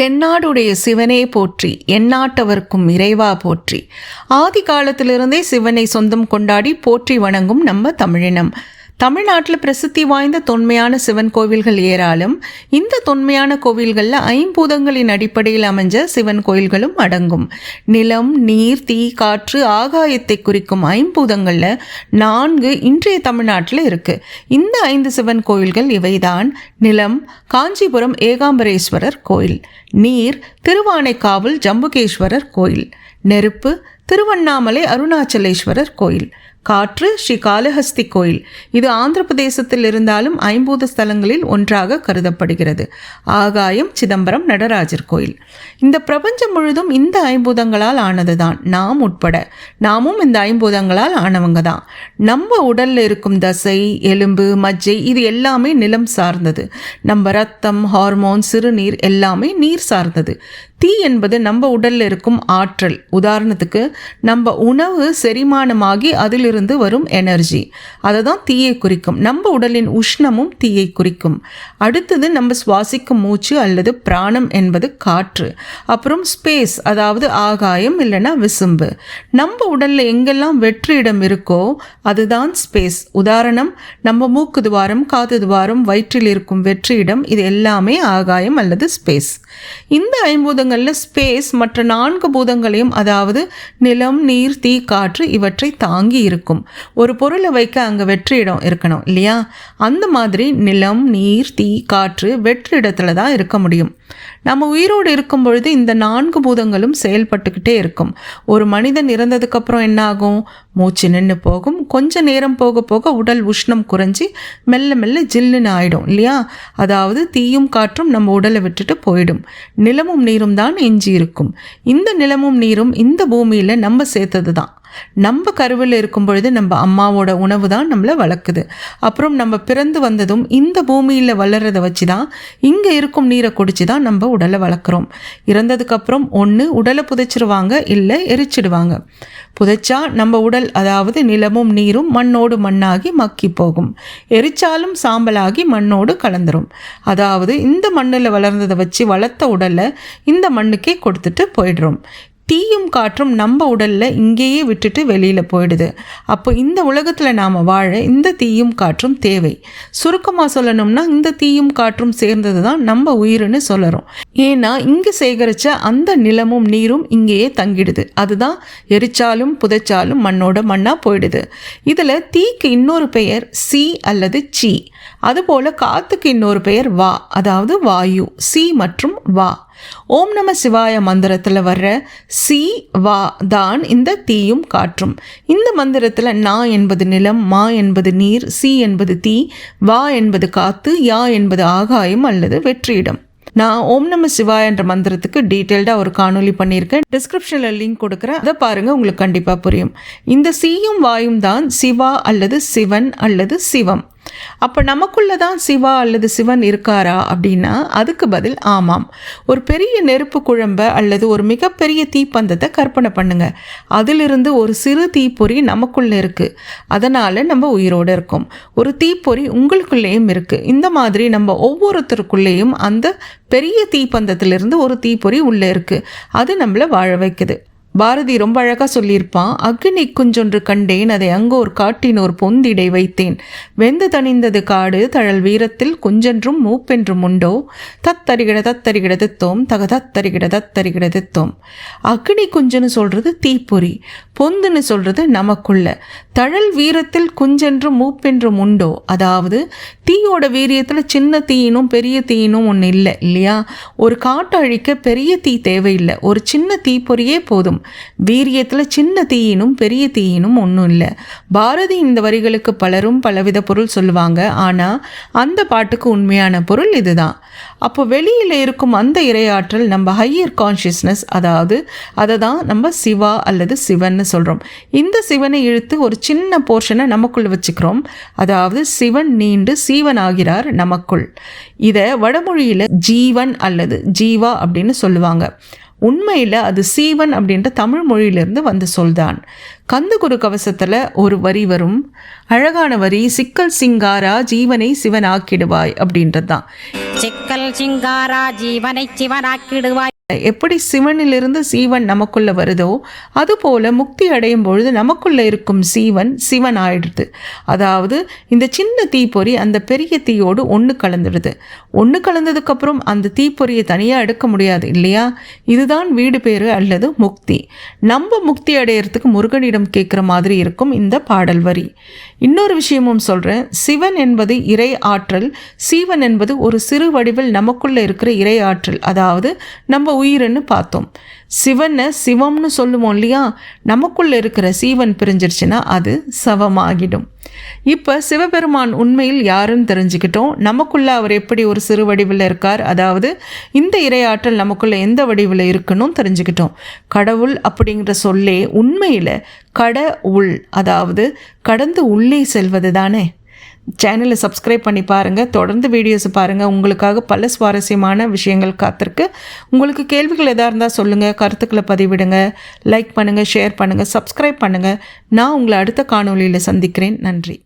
தென்னாடுடைய சிவனே போற்றி எந்நாட்டவர்க்கும் இறைவா போற்றி. ஆதி காலத்திலிருந்தே சிவனை சொந்தம் கொண்டாடி போற்றி வணங்கும் நம்ம தமிழினம். தமிழ்நாட்டில் பிரசித்தி வாய்ந்த தொன்மையான சிவன் கோவில்கள் ஏராளம். இந்த தொன்மையான கோவில்களில் ஐம்பூதங்களின் அடிப்படையில் அமைஞ்ச சிவன் கோயில்களும் அடங்கும். நிலம் நீர் தீ காற்று ஆகாயத்தை குறிக்கும் ஐம்பூதங்களில் நான்கு இன்றைய தமிழ்நாட்டில் இருக்கு. இந்த ஐந்து சிவன் கோயில்கள் இவைதான். நிலம் காஞ்சிபுரம் ஏகாம்பரேஸ்வரர் கோயில். நீர் திருவானைக்காவல் ஜம்புகேஸ்வரர் கோயில். நெருப்பு திருவண்ணாமலை அருணாச்சலேஸ்வரர் கோயில். காற்று ஸ்ரீ காளஹஸ்தி கோயில். இது ஆந்திர பிரதேசத்தில் இருந்தாலும் ஐம்பூத ஸ்தலங்களில் ஒன்றாக கருதப்படுகிறது. ஆகாயம் சிதம்பரம் நடராஜர் கோயில். இந்த பிரபஞ்சம் முழுதும் இந்த ஐம்பூதங்களால் ஆனதுதான். நாம் உட்பட நாமும் இந்த ஐம்பூதங்களால் ஆனவங்க தான் நம்ம உடல்ல இருக்கும் தசை எலும்பு மஜ்ஜை இது எல்லாமே நிலம் சார்ந்தது. நம்ம ரத்தம் ஹார்மோன் சிறுநீர் எல்லாமே நீர் சார்ந்தது. தீ என்பது நம்ம உடல்ல இருக்கும் ஆற்றல். உதாரணத்துக்கு நம்ம உணவு செரிமானமாகி அதிலிருந்து வரும் எனர்ஜி அதை தான் தீயை குறிக்கும். நம்ம உடலின் உஷ்ணமும் தீயை குறிக்கும். அடுத்தது நம்ம சுவாசிக்கும் மூச்சு அல்லது பிராணம் என்பது காற்று. அப்புறம் ஸ்பேஸ் அதாவது ஆகாயம் இல்லைன்னா விசும்பு. நம்ம உடலில் எங்கெல்லாம் வெற்று இடம் இருக்கோ அதுதான் ஸ்பேஸ் உதாரணம் நம்ம மூக்கு துவாரம் காது துவாரம் வயிற்றில் இருக்கும் வெற்று இடம் இது எல்லாமே ஆகாயம் அல்லது ஸ்பேஸ் இந்த ஐம்பூதங்களில் ஸ்பேஸ் மற்ற நான்கு பூதங்களையும் அதாவது நிலம் நீர் தீ காற்று இவற்றை தாங்கி இருக்கும். ஒரு பொருளை வைக்க அங்கே வெற்றிடம் இருக்கணும் இல்லையா? அந்த மாதிரி நிலம் நீர் தீ காற்று வெற்று தான் இருக்க முடியும். நம்ம உயிரோடு இருக்கும் பொழுது இந்த நான்கு பூதங்களும் செயல்பட்டுக்கிட்டே இருக்கும். ஒரு மனிதன் இறந்ததுக்கப்புறம் என்ன ஆகும் மூச்சு நின்று போகும். கொஞ்ச நேரம் போக போக உடல் உஷ்ணம் குறைஞ்சி மெல்ல மெல்ல ஜில்லுன்னு ஆயிடும் இல்லையா? அதாவது தீயும் காற்றும் நம்ம உடலை விட்டுட்டு போயிடும். நிலமும் நீரும் தான் எஞ்சி இருக்கும் இந்த நிலமும் நீரும் இந்த பூமியில் நம்ம சேர்த்தது தான் நம்ம கருவில் இருக்கும் பொழுது நம்ம அம்மாவோட உணவு தான் நம்மளை வளர்க்குது. அப்புறம் நம்ம பிறந்து வந்ததும் இந்த பூமியில் வளர்றதை வச்சு தான் இங்கே இருக்கும் நீரை குடிச்சு தான் நம்ம உடலை வளர்க்குறோம். இறந்ததுக்கப்புறம் ஒன்று உடலை புதைச்சிருவாங்க இல்லை எரிச்சிடுவாங்க. புதைச்சா நம்ம உடல் அதாவது நிலமும் நீரும் மண்ணோடு மண்ணாகி மக்கி போகும். எரிச்சாலும் சாம்பலாகி மண்ணோடு கலந்துரும். அதாவது இந்த மண்ணில் வளர்ந்ததை வச்சு வளர்த்த உடலை இந்த மண்ணுக்கே கொடுத்துட்டு போயிடுறோம். தீயும் காற்றும் நம்ம உடலில் இங்கேயே விட்டுட்டு வெளியில் போயிடுது. அப்போ இந்த உலகத்தில் நாம் வாழ இந்த தீயும் காற்றும் தேவை. சுருக்கமாக சொல்லணும்னா இந்த தீயும் காற்றும் சேர்ந்தது தான் நம்ம உயிர்னு சொல்லறோம். ஏன்னா இங்கே சேகரித்த அந்த நிலமும் நீரும் இங்கேயே தங்கிடுது. அதுதான் எரிச்சாலும் புதைச்சாலும் மண்ணோட மண்ணாக போயிடுது. இதில் தீக்கு இன்னொரு பெயர் சி அல்லது சி. அதுபோல் காற்றுக்கு இன்னொரு பெயர் வா அதாவது வாயு. சி மற்றும் வா. ஓம் நம சிவாய மந்திரத்தில் வர்ற சி வா தான் இந்த தீயும் காற்றும். இந்த மந்திரத்தில் நா என்பது நிலம் மா என்பது நீர் சி என்பது தீ வா என்பது காத்து யா என்பது ஆகாயம் அல்லது வெற்றியிடம். நான் ஓம் நம சிவா என்ற மந்திரத்துக்கு டீட்டெயில்டாக ஒரு காணொலி பண்ணியிருக்கேன். டிஸ்கிரிப்ஷனில் லிங்க் கொடுக்குறேன் அதை பாருங்கள் உங்களுக்கு கண்டிப்பாக புரியும். இந்த சீயும் வாயும் தான் சிவா அல்லது சிவன் அல்லது சிவம். அப்போ நமக்குள்ளே தான் சிவா அல்லது சிவன் இருக்காரா அப்படின்னா அதுக்கு பதில் ஆமாம். ஒரு பெரிய நெருப்பு குழம்ப அல்லது ஒரு மிகப்பெரிய தீப்பந்தத்தை கற்பனை பண்ணுங்க. அதிலிருந்து ஒரு சிறு தீப்பொறி நமக்குள்ளே இருக்குது அதனால் நம்ம உயிரோடு இருக்கோம். ஒரு தீப்பொறி உங்களுக்குள்ளேயும் இருக்குது இந்த மாதிரி நம்ம ஒவ்வொருத்தருக்குள்ளேயும் அந்த பெரிய தீப்பந்தத்திலிருந்து ஒரு தீப்பொறி உள்ளே இருக்குது அது நம்மளை வாழ வைக்குது. பாரதி ரொம்ப அழகாக சொல்லியிருப்பான் அக்னி குஞ்சொன்று கண்டேன் அதை அங்கோர் காட்டினோர் பொந்திடை வைத்தேன். வெந்து தணிந்தது காடு தழல் வீரத்தில் குஞ்சென்றும் மூப்பென்றும் உண்டோ? தத்தரிகிட தத்தரிகிட தித்தோம் தக தத்தரிகிட தத்தரிகிட தித்தோம். அக்னி குஞ்சுன்னு சொல்கிறது தீப்பொறி பொந்துன்னு சொல்கிறது நமக்குள்ள. தழல் வீரத்தில் குஞ்சென்றும் மூப்பென்றும் உண்டோ? அதாவது தீயோட வீரியத்தில் சின்ன தீயினும் பெரிய தீயினும் ஒன்று இல்லை இல்லையா? ஒரு காட்டை அழிக்க பெரிய தீ தேவையில்லை. ஒரு சின்ன தீப்பொறியே போதும். வீரியத்தில் சின்ன தீயினும் பெரிய தீயினும் ஒன்றும் இல்லை. பாரதி இந்த வரிகளுக்கு பலரும் பலவித பொருள் சொல்லுவாங்க. ஆனால் அந்த பாட்டுக்கு உண்மையான பொருள் இதுதான். அப்போ வெளியில் இருக்கும் அந்த இரையாற்றல் நம்ம ஹையர் கான்ஷியஸ்னஸ் அதாவது அதை தான் நம்ம சிவா அல்லது சிவன்னு சொல்கிறோம் இந்த சிவனை இழுத்து ஒரு சின்ன போர்ஷனை நமக்குள்ளே வச்சுக்கிறோம். அதாவது சிவன் நீண்டு சி ஜீவனாகிறார் நமக்குள். இதை வடமொழியில் ஜீவன் அல்லது ஜீவா அப்படின்னு சொல்லுவாங்க. உண்மையில் அது சீவன் அப்படின்ற தமிழ் மொழியிலிருந்து வந்த சொல்தான். கந்தகுரு கவசத்தில் ஒரு வரி வரும். அழகான வரி சிக்கல் சிங்காரா ஜீவனை சிவனாக்கிடுவாய் அப்படின்றது தான் சிக்கல் சிங்காரா ஜீவனை சிவனாக்கிடுவாய் எப்படி சிவனிலிருந்து சீவன் நமக்குள்ள வருதோ அதுபோல முக்தி அடையும் பொழுது நமக்குள்ள இருக்கும் சீவன் சிவன் ஆயிடுது அதாவது இந்த சின்ன தீப்பொறி அந்த பெரிய தீயோடு ஒன்று கலந்துடுது. ஒன்று கலந்ததுக்கப்புறம் அந்த தீப்பொறியை தனியாக எடுக்க முடியாது இல்லையா? இதுதான் வீடு பேர் அல்லது முக்தி. நம்ம முக்தி அடையிறதுக்கு முருகனிடம் கேட்குற மாதிரி இருக்கும் இந்த பாடல் வரி. இன்னொரு விஷயமும் சொல்கிறேன் சிவன் என்பது இறை ஆற்றல் சீவன் என்பது ஒரு சிறு வடிவில் நமக்குள்ள இருக்கிற இறை ஆற்றல். அதாவது நம்ம உயிர்னு பார்த்தோம். சிவனை சிவம்னு சொல்லுவோம் இல்லையா? நமக்குள்ளே இருக்கிற சீவன் பிரிஞ்சிருச்சுன்னா அது சவமாகிடும். இப்போ சிவபெருமான் உண்மையில் யாருன்னு தெரிஞ்சுக்கிட்டோம். நமக்குள்ளே அவர் எப்படி ஒரு சிறு வடிவில் இருக்கார்? அதாவது இந்த இரையாற்றல் நமக்குள்ளே எந்த வடிவில் இருக்குன்னு தெரிஞ்சுக்கிட்டோம். கடவுள் அப்படிங்கிற சொல்லே உண்மையில் கட உள் அதாவது கடந்து உள்ளே செல்வது தானே சேனலை சப்ஸ்கிரைப் பண்ணி பாருங்கள் தொடர்ந்து வீடியோஸை பாருங்கள் உங்களுக்காக பல சுவாரஸ்யமான விஷயங்கள் காத்திருக்கு. உங்களுக்கு கேள்விகள் எதாக இருந்தால் சொல்லுங்கள் கருத்துக்களை பதிவிடுங்க. லைக் பண்ணுங்கள் ஷேர் பண்ணுங்கள் சப்ஸ்கிரைப் பண்ணுங்கள் நான் உங்களை அடுத்த காணொலியில் சந்திக்கிறேன். நன்றி.